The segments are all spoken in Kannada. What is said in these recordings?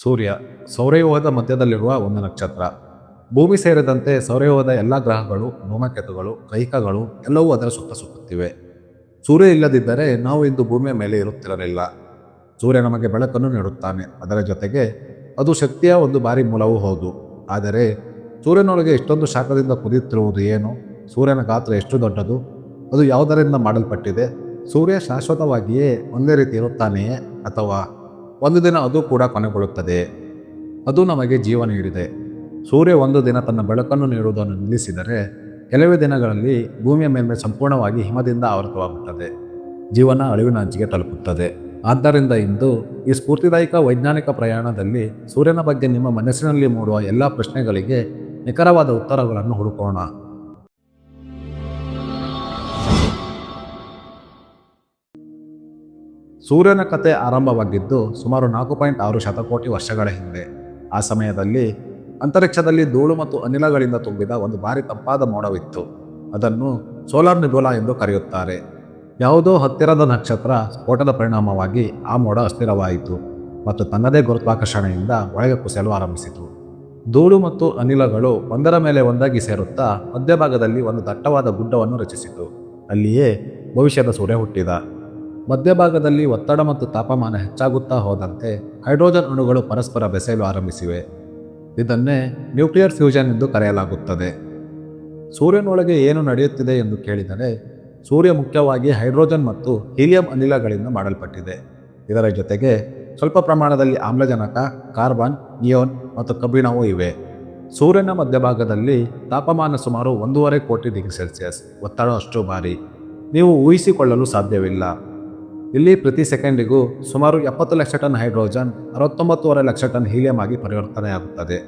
ಸೂರ್ಯ ಸೌರವ್ಯೂಹದ ಮಧ್ಯದಲ್ಲಿರುವ ಒಂದು ನಕ್ಷತ್ರ. ಭೂಮಿ ಸೇರಿದಂತೆ ಸೌರವ್ಯೂಹದ ಎಲ್ಲ ಗ್ರಹಗಳು ಧೂಮಕೇತುಗಳು ಕೈಕಗಳು ಎಲ್ಲವೂ ಅದರ ಸುತ್ತ ಸುತ್ತುತ್ತಿವೆ. ಸೂರ್ಯ ಇಲ್ಲದಿದ್ದರೆ ನಾವು ಇಂದು ಭೂಮಿಯ ಮೇಲೆ ಇರುತ್ತಿರಲಿಲ್ಲ. ಸೂರ್ಯ ನಮಗೆ ಬೆಳಕನ್ನು ನೀಡುತ್ತಾನೆ. ಅದರ ಜೊತೆಗೆ ಅದು ಶಕ್ತಿಯ ಒಂದು ಬಾರಿ ಮೂಲವೂ ಹೌದು. ಆದರೆ ಸೂರ್ಯನೊಳಗೆ ಇಷ್ಟೊಂದು ಶಾಖದಿಂದ ಕುದಿಯುತ್ತಿರುವುದು ಏನು? ಸೂರ್ಯನ ಗಾತ್ರ ಎಷ್ಟು ದೊಡ್ಡದು? ಅದು ಯಾವುದರಿಂದ ಮಾಡಲ್ಪಟ್ಟಿದೆ? ಸೂರ್ಯ ಶಾಶ್ವತವಾಗಿಯೇ ಒಂದೇ ರೀತಿ ಇರುತ್ತಾನೆಯೇ ಅಥವಾ ಒಂದು ದಿನ ಅದು ಕೂಡ ಕೊನೆಗೊಳ್ಳುತ್ತದೆ. ಅದು ನಮಗೆ ಜೀವ ನೀಡಿದೆ. ಸೂರ್ಯ ಒಂದು ದಿನ ತನ್ನ ಬೆಳಕನ್ನು ನೀಡುವುದನ್ನು ನಿಲ್ಲಿಸಿದರೆ ಕೆಲವೇ ದಿನಗಳಲ್ಲಿ ಭೂಮಿಯ ಮೇಲ್ಮೆ ಸಂಪೂರ್ಣವಾಗಿ ಹಿಮದಿಂದ ಆವೃತವಾಗುತ್ತದೆ. ಜೀವನ ಅಳಿವಿನ ಅಂಚಿಗೆ ತಲುಪುತ್ತದೆ. ಆದ್ದರಿಂದ ಇಂದು ಈ ಸ್ಫೂರ್ತಿದಾಯಕ ವೈಜ್ಞಾನಿಕ ಪ್ರಯಾಣದಲ್ಲಿ ಸೂರ್ಯನ ಬಗ್ಗೆ ನಿಮ್ಮ ಮನಸ್ಸಿನಲ್ಲಿ ಮೂಡುವ ಎಲ್ಲ ಪ್ರಶ್ನೆಗಳಿಗೆ ನಿಖರವಾದ ಉತ್ತರಗಳನ್ನು ಹುಡುಕೋಣ. ಸೂರ್ಯನ ಕತೆ ಆರಂಭವಾಗಿದ್ದು ಸುಮಾರು ನಾಲ್ಕು ಪಾಯಿಂಟ್ ಆರು ಶತಕೋಟಿ ವರ್ಷಗಳ ಹಿಂದೆ. ಆ ಸಮಯದಲ್ಲಿ ಅಂತರಿಕ್ಷದಲ್ಲಿ ಧೂಳು ಮತ್ತು ಅನಿಲಗಳಿಂದ ತುಂಬಿದ ಒಂದು ಭಾರಿ ತಂಪಾದ ಮೋಡವಿತ್ತು. ಅದನ್ನು ಸೋಲಾರ್ ನಿಗೋಲಾ ಎಂದು ಕರೆಯುತ್ತಾರೆ. ಯಾವುದೋ ಹತ್ತಿರದ ನಕ್ಷತ್ರ ಸ್ಫೋಟದ ಪರಿಣಾಮವಾಗಿ ಆ ಮೋಡ ಅಸ್ಥಿರವಾಯಿತು ಮತ್ತು ತನ್ನದೇ ಗುರುತ್ವಾಕರ್ಷಣೆಯಿಂದ ಒಳಗೆ ಕುಸಿಯಲು ಆರಂಭಿಸಿತು. ಧೂಳು ಮತ್ತು ಅನಿಲಗಳು ಒಂದರ ಮೇಲೆ ಒಂದಾಗಿ ಸೇರುತ್ತಾ ಮಧ್ಯಭಾಗದಲ್ಲಿ ಒಂದು ದಟ್ಟವಾದ ಗುಡ್ಡವನ್ನು ರಚಿಸಿತು. ಅಲ್ಲಿಯೇ ಭವಿಷ್ಯದ ಸೂರ್ಯ ಹುಟ್ಟಿದ. ಮಧ್ಯಭಾಗದಲ್ಲಿ ಒತ್ತಡ ಮತ್ತು ತಾಪಮಾನ ಹೆಚ್ಚಾಗುತ್ತಾ ಹೋದಂತೆ ಹೈಡ್ರೋಜನ್ ಅಣುಗಳು ಪರಸ್ಪರ ಬೆಸೆಯಲು ಆರಂಭಿಸಿವೆ. ಇದನ್ನೇ ನ್ಯೂಕ್ಲಿಯರ್ ಫ್ಯೂಷನ್ ಎಂದು ಕರೆಯಲಾಗುತ್ತದೆ. ಸೂರ್ಯನೊಳಗೆ ಏನು ನಡೆಯುತ್ತಿದೆ ಎಂದು ಕೇಳಿದರೆ, ಸೂರ್ಯ ಮುಖ್ಯವಾಗಿ ಹೈಡ್ರೋಜನ್ ಮತ್ತು ಹೀಲಿಯಂ ಅನಿಲಗಳಿಂದ ಮಾಡಲ್ಪಟ್ಟಿದೆ. ಇದರ ಜೊತೆಗೆ ಸ್ವಲ್ಪ ಪ್ರಮಾಣದಲ್ಲಿ ಆಮ್ಲಜನಕ, ಕಾರ್ಬನ್ ನಿಯೋನ್ ಮತ್ತು ಕಬ್ಬಿಣವೂ ಇವೆ. ಸೂರ್ಯನ ಮಧ್ಯಭಾಗದಲ್ಲಿ ತಾಪಮಾನ ಸುಮಾರು ಒಂದೂವರೆ ಕೋಟಿ ಡಿಗ್ರಿ ಸೆಲ್ಸಿಯಸ್, ಒತ್ತಡ ಅಷ್ಟು ಬಾರಿ ನೀವು ಊಹಿಸಿಕೊಳ್ಳಲು ಸಾಧ್ಯವಿಲ್ಲ. ಇಲ್ಲಿ ಪ್ರತಿ ಸೆಕೆಂಡಿಗೂ ಸುಮಾರು ಎಪ್ಪತ್ತು ಲಕ್ಷ ಟನ್ ಹೈಡ್ರೋಜನ್, ಅರವತ್ತೊಂಬತ್ತುವರೆ ಲಕ್ಷ ಟನ್ ಹೀಲಿಯಂ ಆಗಿ ಪರಿವರ್ತನೆಯಾಗುತ್ತದೆ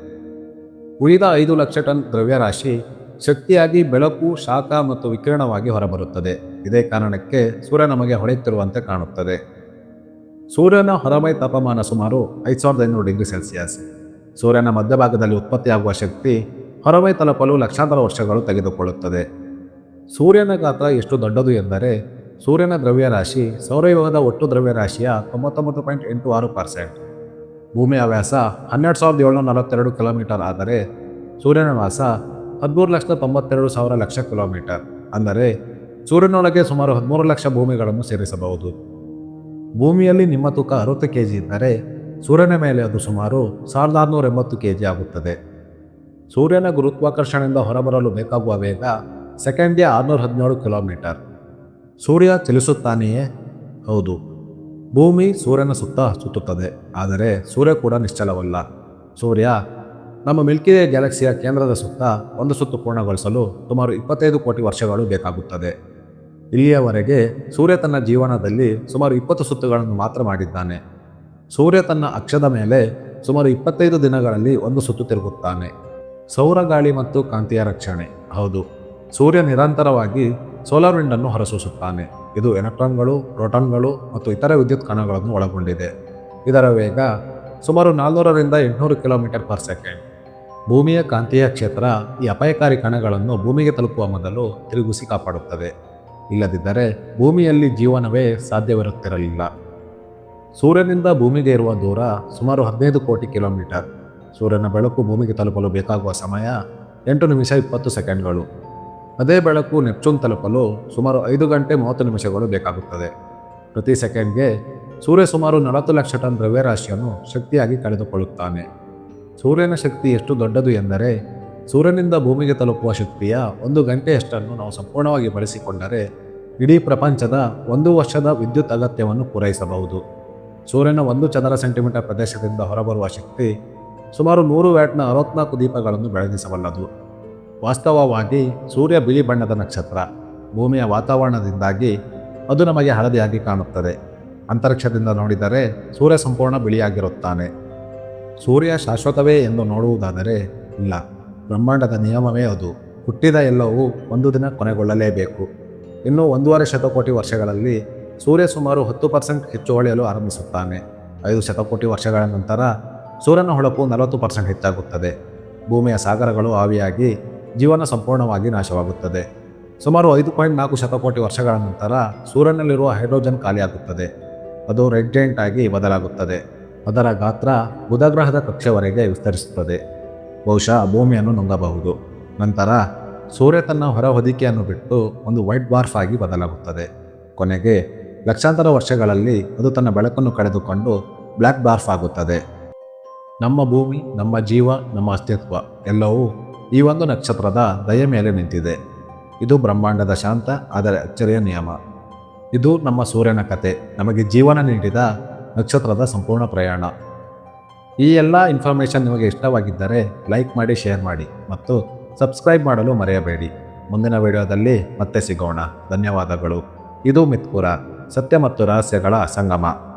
ಉಳಿದ ಐದು ಲಕ್ಷ ಟನ್ ದ್ರವ್ಯರಾಶಿ ಶಕ್ತಿಯಾಗಿ ಬೆಳಕು, ಶಾಖ ಮತ್ತು ವಿಕಿರಣವಾಗಿ ಹೊರಬರುತ್ತದೆ. ಇದೇ ಕಾರಣಕ್ಕೆ ಸೂರ್ಯ ನಮಗೆ ಹೊಳೆಯುತ್ತಿರುವಂತೆ ಕಾಣುತ್ತದೆ. ಸೂರ್ಯನ ಹೊರಮೈ ತಾಪಮಾನ ಸುಮಾರು ಐದು ಸಾವಿರದ ಐನೂರು ಡಿಗ್ರಿ ಸೆಲ್ಸಿಯಸ್. ಸೂರ್ಯನ ಮಧ್ಯಭಾಗದಲ್ಲಿ ಉತ್ಪತ್ತಿಯಾಗುವ ಶಕ್ತಿ ಹೊರಮೈ ತಲುಪಲು ಲಕ್ಷಾಂತರ ವರ್ಷಗಳು ತೆಗೆದುಕೊಳ್ಳುತ್ತದೆ. ಸೂರ್ಯನ ಗಾತ್ರ ಎಷ್ಟು ದೊಡ್ಡದು ಎಂದರೆ ಸೂರ್ಯನ ದ್ರವ್ಯರಾಶಿ ಸೌರವ್ಯೂಹದ ಒಟ್ಟು ದ್ರವ್ಯರಾಶಿಯ ತೊಂಬತ್ತೊಂಬತ್ತು ಪಾಯಿಂಟ್ ಎಂಟು ಆರು ಪರ್ಸೆಂಟ್. ಭೂಮಿಯ ವ್ಯಾಸ ಹನ್ನೆರಡು ಸಾವಿರದ ಏಳ್ನೂರ ನಲವತ್ತೆರಡು ಕಿಲೋಮೀಟರ್ ಆದರೆ ಸೂರ್ಯನ ವ್ಯಾಸ ಹದಿಮೂರು ಲಕ್ಷದ ತೊಂಬತ್ತೆರಡು ಸಾವಿರ ಲಕ್ಷ ಕಿಲೋಮೀಟರ್. ಅಂದರೆ ಸೂರ್ಯನೊಳಗೆ ಸುಮಾರು ಹದಿಮೂರು ಲಕ್ಷ ಭೂಮಿಗಳನ್ನು ಸೇರಿಸಬಹುದು. ಭೂಮಿಯಲ್ಲಿ ನಿಮ್ಮ ತೂಕ ಅರವತ್ತು ಕೆ ಜಿ ಇದ್ದರೆ ಸೂರ್ಯನ ಮೇಲೆ ಅದು ಸುಮಾರು ಸಾವಿರದ ಆರುನೂರ ಎಂಬತ್ತು ಕೆ ಜಿ ಆಗುತ್ತದೆ. ಸೂರ್ಯನ ಗುರುತ್ವಾಕರ್ಷಣೆಯಿಂದ ಹೊರಬರಲು ಬೇಕಾಗುವ ವೇಗ ಸೆಕೆಂಡ್ಗೆ ಆರುನೂರ ಹದಿನೇಳು ಕಿಲೋಮೀಟರ್. ಸೂರ್ಯ ಚಲಿಸುತ್ತಾನೆಯೇ? ಹೌದು. ಭೂಮಿ ಸೂರ್ಯನ ಸುತ್ತ ಸುತ್ತುತ್ತದೆ. ಆದರೆ ಸೂರ್ಯ ಕೂಡ ನಿಶ್ಚಲವಲ್ಲ. ಸೂರ್ಯ, ನಮ್ಮ ಮಿಲ್ಕಿವೇ ಗ್ಯಾಲಕ್ಸಿಯ ಕೇಂದ್ರದ ಸುತ್ತ ಒಂದು ಸುತ್ತು ಪೂರ್ಣಗೊಳಿಸಲು ಸುಮಾರು ಇಪ್ಪತ್ತೈದು ಕೋಟಿ ವರ್ಷಗಳು ಬೇಕಾಗುತ್ತದೆ. ಇಲ್ಲಿಯವರೆಗೆ ಸೂರ್ಯ ತನ್ನ ಜೀವನದಲ್ಲಿ ಸುಮಾರು ಇಪ್ಪತ್ತು ಸುತ್ತುಗಳನ್ನು ಮಾತ್ರ ಮಾಡಿದ್ದಾನೆ. ಸೂರ್ಯ ತನ್ನ ಅಕ್ಷದ ಮೇಲೆ ಸುಮಾರು ಇಪ್ಪತ್ತೈದು ದಿನಗಳಲ್ಲಿ ಒಂದು ಸುತ್ತು ತಿರುಗುತ್ತಾನೆ. ಸೌರ ಗಾಳಿ ಮತ್ತು ಕಾಂತಿಯ ರಕ್ಷಣೆ. ಹೌದು. ಸೂರ್ಯ ನಿರಂತರವಾಗಿ ಸೋಲಾರ್ ವಿಂಡನ್ನು ಹೊರಸೂಸುತ್ತಾನೆ. ಇದು ಎಲೆಕ್ಟ್ರಾನ್ಗಳು, ಪ್ರೋಟಾನ್ಗಳು ಮತ್ತು ಇತರ ವಿದ್ಯುತ್ ಕಣಗಳನ್ನು ಒಳಗೊಂಡಿದೆ. ಇದರ ವೇಗ ಸುಮಾರು ನಾಲ್ನೂರರಿಂದ ಎಂಟುನೂರು ಕಿಲೋಮೀಟರ್ ಪರ್ ಸೆಕೆಂಡ್. ಭೂಮಿಯ ಕಾಂತೀಯ ಕ್ಷೇತ್ರ ಈ ಅಪಾಯಕಾರಿ ಕಣಗಳನ್ನು ಭೂಮಿಗೆ ತಲುಪುವ ಮೊದಲು ತಿರುಗಿಸಿ ಕಾಪಾಡುತ್ತದೆ. ಇಲ್ಲದಿದ್ದರೆ ಭೂಮಿಯಲ್ಲಿ ಜೀವನವೇ ಸಾಧ್ಯವಿರುತ್ತಿರಲಿಲ್ಲ. ಸೂರ್ಯನಿಂದ ಭೂಮಿಗೆ ಇರುವ ದೂರ ಸುಮಾರು ಹದಿನೈದು ಕೋಟಿ ಕಿಲೋಮೀಟರ್. ಸೂರ್ಯನ ಬೆಳಕು ಭೂಮಿಗೆ ತಲುಪಲು ಬೇಕಾಗುವ ಸಮಯ ಎಂಟು ನಿಮಿಷ ಇಪ್ಪತ್ತು ಸೆಕೆಂಡ್ಗಳು. ಅದೇ ಬೆಳಕು ನೆಪ್ಚೂನ್ ತಲುಪಲು ಸುಮಾರು ಐದು ಗಂಟೆ ಮೂವತ್ತು ನಿಮಿಷಗಳು ಬೇಕಾಗುತ್ತದೆ. ಪ್ರತಿ ಸೆಕೆಂಡ್ಗೆ ಸೂರ್ಯ ಸುಮಾರು ನಲವತ್ತು ಲಕ್ಷ ಟನ್ ದ್ರವ್ಯರಾಶಿಯನ್ನು ಶಕ್ತಿಯಾಗಿ ಕಳೆದುಕೊಳ್ಳುತ್ತಾನೆ. ಸೂರ್ಯನ ಶಕ್ತಿ ಎಷ್ಟು ದೊಡ್ಡದು ಎಂದರೆ ಸೂರ್ಯನಿಂದ ಭೂಮಿಗೆ ತಲುಪುವ ಶಕ್ತಿಯ ಒಂದು ಗಂಟೆಯಷ್ಟನ್ನು ನಾವು ಸಂಪೂರ್ಣವಾಗಿ ಬಳಸಿಕೊಂಡರೆ ಇಡೀ ಪ್ರಪಂಚದ ಒಂದು ವರ್ಷದ ವಿದ್ಯುತ್ ಅಗತ್ಯವನ್ನು ಪೂರೈಸಬಹುದು. ಸೂರ್ಯನ ಒಂದು ಚದರ ಸೆಂಟಿಮೀಟರ್ ಪ್ರದೇಶದಿಂದ ಹೊರಬರುವ ಶಕ್ತಿ ಸುಮಾರು ನೂರು ವ್ಯಾಟ್ನ ಅರವತ್ನಾಲ್ಕು ದೀಪಗಳನ್ನು ಬೆಳಗಿಸಬಲ್ಲದು. ವಾಸ್ತವವಾಗಿ ಸೂರ್ಯ ಬಿಳಿ ಬಣ್ಣದ ನಕ್ಷತ್ರ, ಭೂಮಿಯ ವಾತಾವರಣದಿಂದಾಗಿ ಅದು ನಮಗೆ ಹಳದಿಯಾಗಿ ಕಾಣುತ್ತದೆ. ಅಂತರಿಕ್ಷದಿಂದ ನೋಡಿದರೆ ಸೂರ್ಯ ಸಂಪೂರ್ಣ ಬಿಳಿಯಾಗಿರುತ್ತಾನೆ. ಸೂರ್ಯ ಶಾಶ್ವತವೇ ಎಂದು ನೋಡುವುದಾದರೆ ಇಲ್ಲ. ಬ್ರಹ್ಮಾಂಡದ ನಿಯಮವೇ ಅದು. ಹುಟ್ಟಿದ ಎಲ್ಲವೂ ಒಂದು ದಿನ ಕೊನೆಗೊಳ್ಳಲೇಬೇಕು. ಇನ್ನು ಒಂದೂವರೆ ಶತಕೋಟಿ ವರ್ಷಗಳಲ್ಲಿ ಸೂರ್ಯ ಸುಮಾರು ಹತ್ತು ಪರ್ಸೆಂಟ್ ಹೆಚ್ಚು ಹೊಳೆಯಲು ಆರಂಭಿಸುತ್ತಾನೆ. ಐದು ಶತಕೋಟಿ ವರ್ಷಗಳ ನಂತರ ಸೂರ್ಯನ ಹೊಳಪು ನಲವತ್ತು ಪರ್ಸೆಂಟ್ ಹೆಚ್ಚಾಗುತ್ತದೆ. ಭೂಮಿಯ ಸಾಗರಗಳು ಆವಿಯಾಗಿ ಜೀವನ ಸಂಪೂರ್ಣವಾಗಿ ನಾಶವಾಗುತ್ತದೆ. ಸುಮಾರು ಐದು ಪಾಯಿಂಟ್ ನಾಲ್ಕು ಶತಕೋಟಿ ವರ್ಷಗಳ ನಂತರ ಸೂರ್ಯನಲ್ಲಿರುವ ಹೈಡ್ರೋಜನ್ ಖಾಲಿಯಾಗುತ್ತದೆ. ಅದು ರೆಡ್ ಜೈಂಟ್ ಆಗಿ ಬದಲಾಗುತ್ತದೆ. ಅದರ ಗಾತ್ರ ಬುಧಗ್ರಹದ ಕಕ್ಷೆವರೆಗೆ ವಿಸ್ತರಿಸುತ್ತದೆ. ಬಹುಶಃ ಭೂಮಿಯನ್ನು ನುಂಗಬಹುದು. ನಂತರ ಸೂರ್ಯ ತನ್ನ ಹೊರ ಹೊದಿಕೆಯನ್ನು ಬಿಟ್ಟು ಒಂದು ವೈಟ್ ಬಾರ್ಫ್ ಆಗಿ ಬದಲಾಗುತ್ತದೆ. ಕೊನೆಗೆ ಲಕ್ಷಾಂತರ ವರ್ಷಗಳಲ್ಲಿ ಅದು ತನ್ನ ಬೆಳಕನ್ನು ಕಳೆದುಕೊಂಡು ಬ್ಲ್ಯಾಕ್ ಬಾರ್ಫ್ ಆಗುತ್ತದೆ. ನಮ್ಮ ಭೂಮಿ, ನಮ್ಮ ಜೀವ, ನಮ್ಮ ಅಸ್ತಿತ್ವ ಎಲ್ಲವೂ ಈ ಒಂದು ನಕ್ಷತ್ರದ ದಯ ಮೇಲೆ ನಿಂತಿದೆ. ಇದು ಬ್ರಹ್ಮಾಂಡದ ಶಾಂತ, ಆದರೆ ಅಚ್ಚರಿಯ ನಿಯಮ. ಇದು ನಮ್ಮ ಸೂರ್ಯನ ಕತೆ. ನಮಗೆ ಜೀವನ ನೀಡಿದ ನಕ್ಷತ್ರದ ಸಂಪೂರ್ಣ ಪ್ರಯಾಣ. ಈ ಎಲ್ಲ ಇನ್ಫಾರ್ಮೇಷನ್ ನಿಮಗೆ ಇಷ್ಟವಾಗಿದ್ದರೆ ಲೈಕ್ ಮಾಡಿ ಶೇರ್ ಮಾಡಿ ಮತ್ತು ಸಬ್ಸ್ಕ್ರೈಬ್ ಮಾಡಲು ಮರೆಯಬೇಡಿ. ಮುಂದಿನ ವಿಡಿಯೋದಲ್ಲಿ ಮತ್ತೆ ಸಿಗೋಣ. ಧನ್ಯವಾದಗಳು. ಇದು ಮಿತ್ಪುರ. ಸತ್ಯ ಮತ್ತು ರಹಸ್ಯಗಳ ಸಂಗಮ.